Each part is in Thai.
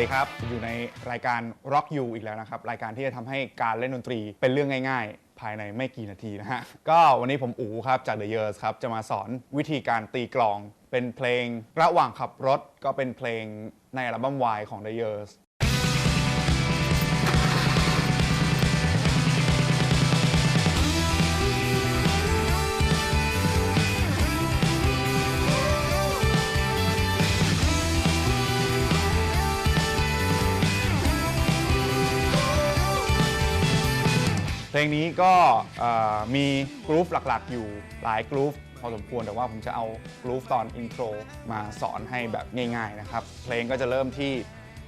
สดีครับ อยู่ในรายการ Rock You อีกแล้วนะครับ รายการที่จะทำให้การเล่นดนตรีเป็นเรื่องง่าย ๆ ภายในไม่กี่นาทีนะฮะ ก็วันนี้ผมอู๋ครับ จาก The Years ครับ จะมาสอนวิธีการตีกลอง เป็นเพลงระหว่างขับรถก็เป็นเพลงในอัลบั้ม Y ของ The Years เพลงนี้ก็เอ่อมีกรุ๊ปหลักๆ อยู่หลายกรุ๊ปพอสมควรแต่ว่าผมจะเอากรุ๊ปตอนอินโทรมาสอนให้แบบง่ายๆนะครับ เพลงก็จะเริ่มที่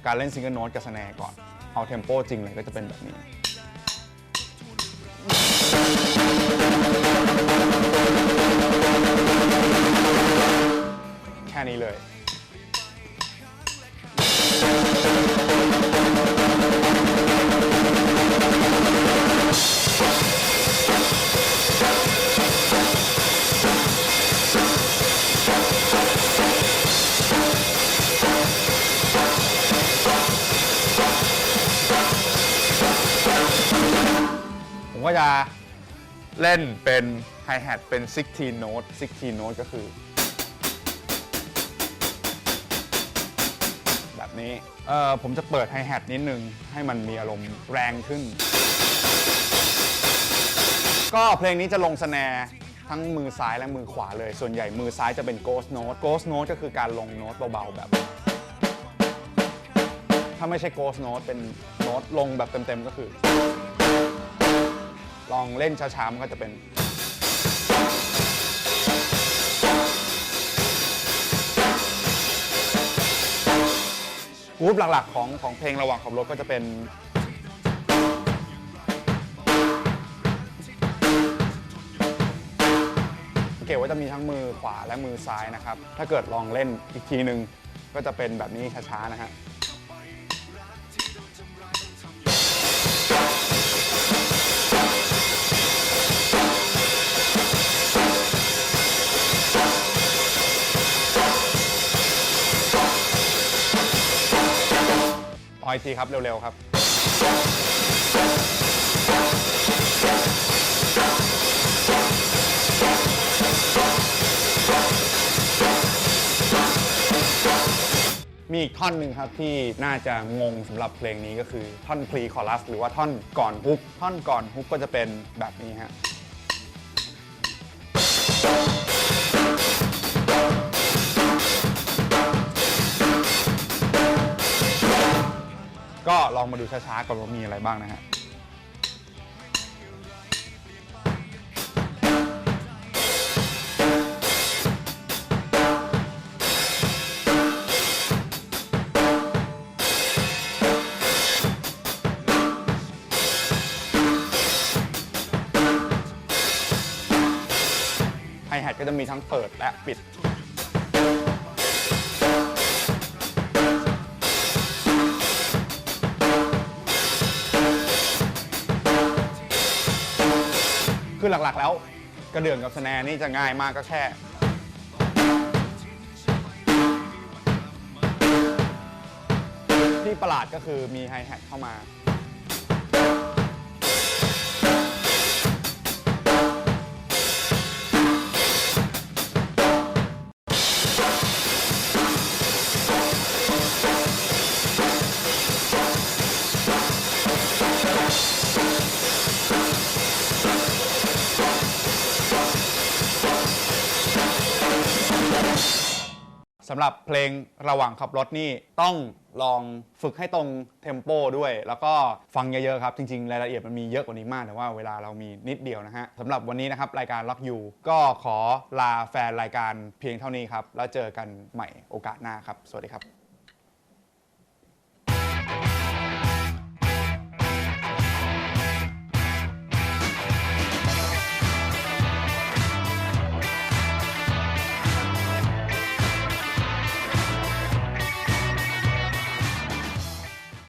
การเล่นซิงเกิลโน้ตกับสแนร์ก่อน เอาเทมโปจริงเลยก็จะเป็นแบบนี้ แค่นี้เลย ก็จะเล่นเป็นไฮแฮทเป็น 16โน้ต16โน้ตก็คือ แบบนี้ เอ่อผมจะเปิดไฮแฮทนิดนึง ให้มันมีอารมณ์แรงขึ้น ก็เพลงนี้จะลงสแนร์ทั้งมือซ้ายและมือขวาเลย ส่วนใหญ่มือซ้ายจะเป็น ghost note ghost note ก็คือการลงโน้ตเบาๆแบบ ถ้าไม่ใช่ ghost note เป็นโน้ตลงแบบเต็มๆก็คือ ลองเล่นช้าๆมันก็จะเป็น กรุ๊ปหลักๆของของเพลงระหว่างขับรถก็จะเป็น เก็บว่าจะมีทั้งมือขวาและมือซ้ายนะครับ ถ้าเกิดลองเล่นอีกทีหนึ่งก็จะเป็นแบบนี้ช้าๆนะฮะ ออยทีครับ เร็ว ๆ ครับ มีอีกท่อนหนึ่งครับที่น่าจะงงสำหรับเพลงนี้ก็คือท่อนพรีคอรัสหรือว่าท่อนก่อนฮุก ท่อนก่อนฮุกก็จะเป็นแบบนี้ฮะ องมาดูช้าๆก่อนว่ามีอะไรบ้างนะฮะไฮแฮทก็จะมีทั้งเปิดและปิด คือหลักๆ แล้ว กระเดื่องกับสแนร์นี่จะง่ายมากก็แค่ ที่ประหลาดก็คือมีไฮแฮทเข้ามา สำหรับเพลงระหว่างขับรถนี่ต้องลองฝึกให้ตรงเทมโปด้วย แล้วก็ฟังเยอะๆครับ จริงๆ รายละเอียดมันมีเยอะกว่านี้มาก แต่ว่าเวลาเรามีนิดเดียวนะฮะสำหรับวันนี้นะครับ รายการล็อกยูก็ขอลาแฟนรายการเพียงเท่านี้ครับ แล้วเจอกันใหม่โอกาสหน้าครับ สวัสดีครับ